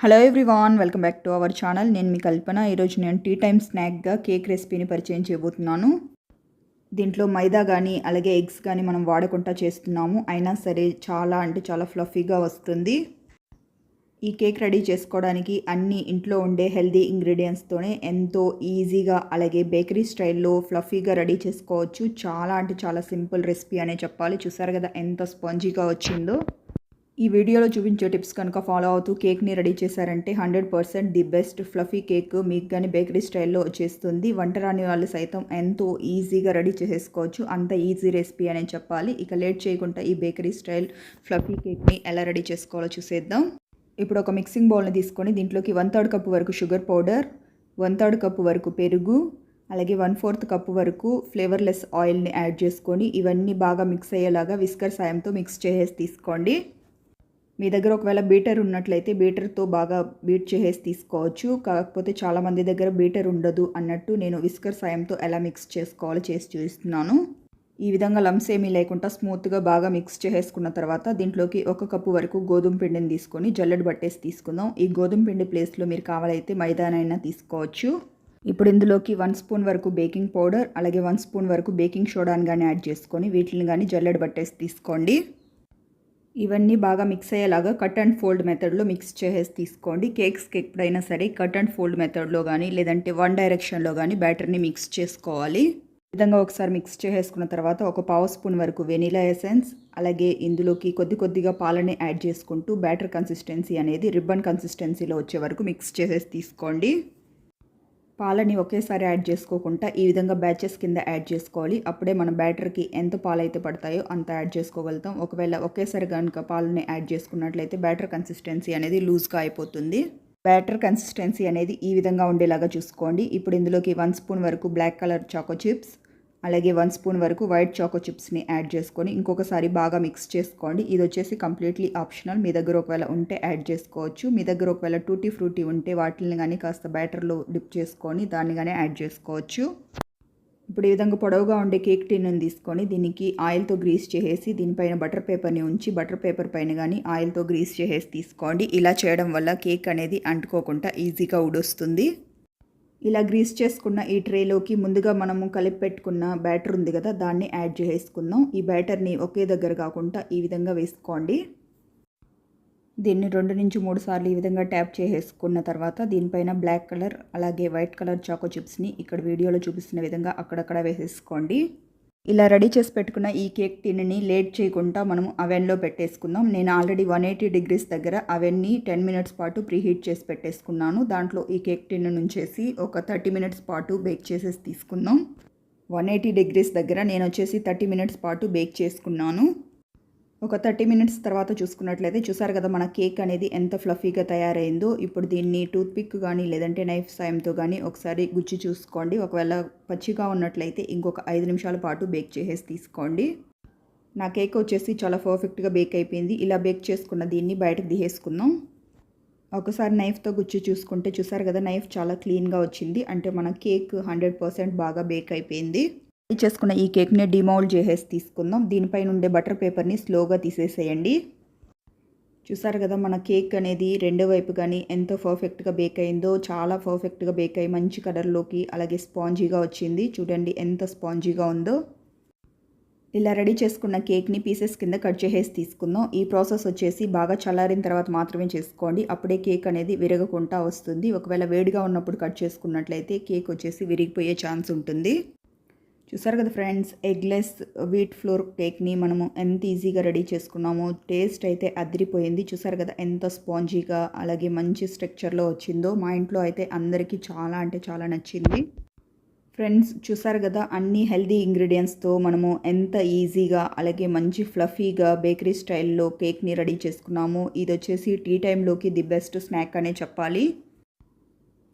Hello everyone welcome back to our channel నేను మీ కల్పన. ఈరోజు నేను టీ టైమ్ స్నాక్గా కేక్ రెసిపీని పరిచయం చేయబోతున్నాను. దీంట్లో మైదా కానీ అలాగే ఎగ్స్ కానీ మనం వాడకుండా చేస్తున్నాము. అయినా సరే చాలా అంటే చాలా ఫ్లఫీగా వస్తుంది. ఈ కేక్ రెడీ చేసుకోవడానికి అన్ని ఇంట్లో ఉండే హెల్దీ ఇంగ్రీడియంట్స్తోనే ఎంతో ఈజీగా అలాగే బేకరీ స్టైల్లో ఫ్లఫీగా రెడీ చేసుకోవచ్చు. చాలా అంటే చాలా సింపుల్ రెసిపీ అనే చెప్పాలి. చూసారు కదా ఎంత స్పాంజీగా వచ్చిందో. ఈ వీడియోలో చూపించే టిప్స్ కనుక ఫాలో అవుతూ కేక్ని రెడీ చేశారంటే hundred percent the best fluffy cake మీకు కానీ బేకరీ స్టైల్లో వచ్చేస్తుంది. వంట రాని వాళ్ళు సైతం ఎంతో ఈజీగా రెడీ చేసేసుకోవచ్చు. అంత ఈజీ రెసిపీ అనే చెప్పాలి. ఇక లేట్ చేయకుండా ఈ బేకరీ స్టైల్ ఫ్లఫీ కేక్ని ఎలా రెడీ చేసుకోవాలో చూసేద్దాం. ఇప్పుడు ఒక మిక్సింగ్ బౌల్ని తీసుకొని దీంట్లోకి వన్ థర్డ్ కప్పు వరకు sugar powder one third cup వరకు పెరుగు అలాగే వన్ ఫోర్త్ కప్పు వరకు ఫ్లేవర్లెస్ ఆయిల్ని యాడ్ చేసుకొని ఇవన్నీ బాగా మిక్స్ అయ్యేలాగా విస్కర్ సాయంతో మిక్స్ చేసేసి తీసుకోండి. మీ దగ్గర ఒకవేళ బీటర్ ఉన్నట్లయితే బీటర్తో బాగా బీట్ చేసేసి తీసుకోవచ్చు. కాకపోతే చాలామంది దగ్గర బీటర్ ఉండదు అన్నట్టు నేను విస్కర్ సాయంతో ఎలా మిక్స్ చేసుకోవాలో చేసి చూస్తున్నాను ఈ విధంగా లమ్స్ ఏమీ లేకుండా స్మూత్గా బాగా మిక్స్ చేసేసుకున్న తర్వాత దీంట్లోకి ఒక కప్పు వరకు గోధుమ పిండిని తీసుకొని జల్లెడ పట్టేసి తీసుకుందాం. ఈ గోధుమ పిండి ప్లేస్లో మీరు కావాలైతే మైదానైనా తీసుకోవచ్చు. ఇప్పుడు ఇందులోకి వన్ స్పూన్ వరకు బేకింగ్ పౌడర్ అలాగే వన్ స్పూన్ వరకు బేకింగ్ సోడాని కానీ యాడ్ చేసుకొని వీటిని కానీ జల్లెడ పట్టేసి తీసుకోండి. ఇవన్నీ బాగా మిక్స్ అయ్యేలాగా కట్ అండ్ ఫోల్డ్ మెథడ్లో మిక్స్ చేసేసి తీసుకోండి. కేక్స్కి ఎప్పుడైనా సరే కట్ అండ్ ఫోల్డ్ మెథడ్లో కానీ లేదంటే వన్ డైరెక్షన్లో కానీ బ్యాటర్ని మిక్స్ చేసుకోవాలి. విధంగా ఒకసారి మిక్స్ చేసేసుకున్న తర్వాత ఒక పావు స్పూన్ వరకు వెనీలా ఎసెన్స్ అలాగే ఇందులోకి కొద్ది కొద్దిగా పాలని యాడ్ చేసుకుంటూ బ్యాటర్ కన్సిస్టెన్సీ అనేది రిబ్బన్ కన్సిస్టెన్సీలో వచ్చే వరకు మిక్స్ చేసేసి తీసుకోండి. పాలని ఒకేసారి యాడ్ చేసుకోకుండా ఈ విధంగా బ్యాచెస్ కింద యాడ్ చేసుకోవాలి. అప్పుడే మన బ్యాటర్కి ఎంత పాలు అయితే పడతాయో అంత యాడ్ చేసుకోగలుగుతాం. ఒకవేళ ఒకేసారి కనుక పాలని యాడ్ చేసుకున్నట్లయితే బ్యాటర్ కన్సిస్టెన్సీ అనేది లూజ్గా అయిపోతుంది. బ్యాటర్ కన్సిస్టెన్సీ అనేది ఈ విధంగా ఉండేలాగా చూసుకోండి. ఇప్పుడు ఇందులోకి వన్ స్పూన్ వరకు బ్లాక్ కలర్ చాకో చిప్స్ అలాగే వన్ స్పూన్ వరకు వైట్ చాకో చిప్స్ని యాడ్ చేసుకొని ఇంకొకసారి బాగా మిక్స్ చేసుకోండి. ఇది వచ్చేసి కంప్లీట్లీ ఆప్షనల్. మీ దగ్గర ఒకవేళ ఉంటే యాడ్ చేసుకోవచ్చు. మీ దగ్గర ఒకవేళ టూటీ ఫ్రూటీ ఉంటే వాటిని కానీ కాస్త బ్యాటర్లో డిప్ చేసుకొని దాన్ని కానీ యాడ్ చేసుకోవచ్చు. ఇప్పుడు ఈ విధంగా పొడవుగా ఉండే కేక్ టిన్ను తీసుకొని దీనికి ఆయిల్తో గ్రీస్ చేసేసి దీనిపైన బటర్ పేపర్ని ఉంచి బటర్ పేపర్ పైన కానీ ఆయిల్తో గ్రీస్ చేసేసి తీసుకోండి. ఇలా చేయడం వల్ల కేక్ అనేది అంటుకోకుండా ఈజీగా ఉడొస్తుంది ఇలా గ్రీస్ చేసుకున్న ఈ ట్రేలోకి ముందుగా మనము కలిపి పెట్టుకున్న బ్యాటర్ ఉంది కదా దాన్ని యాడ్ చేసుకుందాం ఈ బ్యాటర్ని ఒకే దగ్గర కాకుండా ఈ విధంగా వేసుకోండి. దీన్ని రెండు నుంచి మూడు సార్లు ఈ విధంగా ట్యాప్ చేసేసుకున్న తర్వాత దీనిపైన బ్లాక్ కలర్ అలాగే వైట్ కలర్ చాకో చిప్స్ని ఇక్కడ వీడియోలో చూపిస్తున్న విధంగా అక్కడక్కడ వేసేసుకోండి. ఇలా రెడీ చేసి పెట్టుకున్న ఈ కేక్ టిన్ని లేట్ చేయకుండా మనం అవెన్లో పెట్టేసుకుందాం. నేను ఆల్రెడీ వన్ ఎయిటీ డిగ్రీస్ దగ్గర అవెన్ని టెన్ మినిట్స్ పాటు ప్రీహీట్ చేసి పెట్టేసుకున్నాను. దాంట్లో ఈ కేక్ టిన్ నుంచేసి ఒక థర్టీ మినిట్స్ పాటు బేక్ చేసేసి తీసుకుందాం. వన్ ఎయిటీ డిగ్రీస్ దగ్గర నేను వచ్చేసి థర్టీ మినిట్స్ పాటు బేక్ చేసుకున్నాను. ఒక థర్టీ మినిట్స్ తర్వాత చూసుకున్నట్లయితే చూసారు కదా మన కేక్ అనేది ఎంత ఫ్లఫీగా తయారైందో. ఇప్పుడు దీన్ని టూత్పిక్ కానీ లేదంటే నైఫ్ సాయంతో కానీ ఒకసారి గుచ్చి చూసుకోండి. ఒకవేళ పచ్చిగా ఉన్నట్లయితే ఇంకొక ఐదు నిమిషాల పాటు బేక్ చేసేసి తీసుకోండి. నా కేక్ వచ్చేసి చాలా పర్ఫెక్ట్గా బేక్ అయిపోయింది. ఇలా బేక్ చేసుకున్న దీన్ని బయటకు తీసేసుకుందాం. ఒకసారి నైఫ్తో గుచ్చి చూసుకుంటే చూసారు కదా నైఫ్ చాలా క్లీన్గా వచ్చింది. అంటే మన కేక్ హండ్రెడ్ పర్సెంట్ బాగా బేక్ అయిపోయింది. చేసుకున్న ఈ కేక్ని డిమౌల్డ్ చేసేసి తీసుకుందాం. దీనిపైన ఉండే బటర్ పేపర్ని స్లోగా తీసేసేయండి. చూసారు కదా మన కేక్ అనేది రెండో వైపు కానీ ఎంత పర్ఫెక్ట్గా బేక్ అయిందో చాలా పర్ఫెక్ట్గా బేక్ అయ్యి మంచి కలర్లోకి అలాగే స్పాంజీగా వచ్చింది. చూడండి ఎంత స్పాంజీగా ఉందో. ఇలా రెడీ చేసుకున్న కేక్ని పీసెస్ కింద కట్ చేసేసి తీసుకుందాం. ఈ ప్రాసెస్ వచ్చేసి బాగా చల్లారిన తర్వాత మాత్రమే చేసుకోండి. అప్పుడే కేక్ అనేది విరగకుండా వస్తుంది. ఒకవేళ వేడిగా ఉన్నప్పుడు కట్ చేసుకున్నట్లయితే కేక్ వచ్చేసి విరిగిపోయే ఛాన్స్ ఉంటుంది. చూసారు కదా ఫ్రెండ్స్ ఎగ్లెస్ వీట్ ఫ్లోర్ కేక్ని మనము ఎంత ఈజీగా రెడీ చేసుకున్నామో టేస్ట్ అయితే అదిరిపోయింది. చూసారు కదా ఎంత స్పాంజీగా అలాగే మంచి స్ట్రక్చర్లో వచ్చిందో. మా ఇంట్లో అయితే అందరికీ చాలా అంటే చాలా నచ్చింది. ఫ్రెండ్స్ చూసారు కదా అన్ని హెల్దీ ఇంగ్రీడియంట్స్తో మనము ఎంత ఈజీగా అలాగే మంచి ఫ్లఫీగా బేకరీ స్టైల్లో కేక్ని రెడీ చేసుకున్నాము. ఇది వచ్చేసి టీ టైంలోకి ది బెస్ట్ స్నాక్ అనే చెప్పాలి.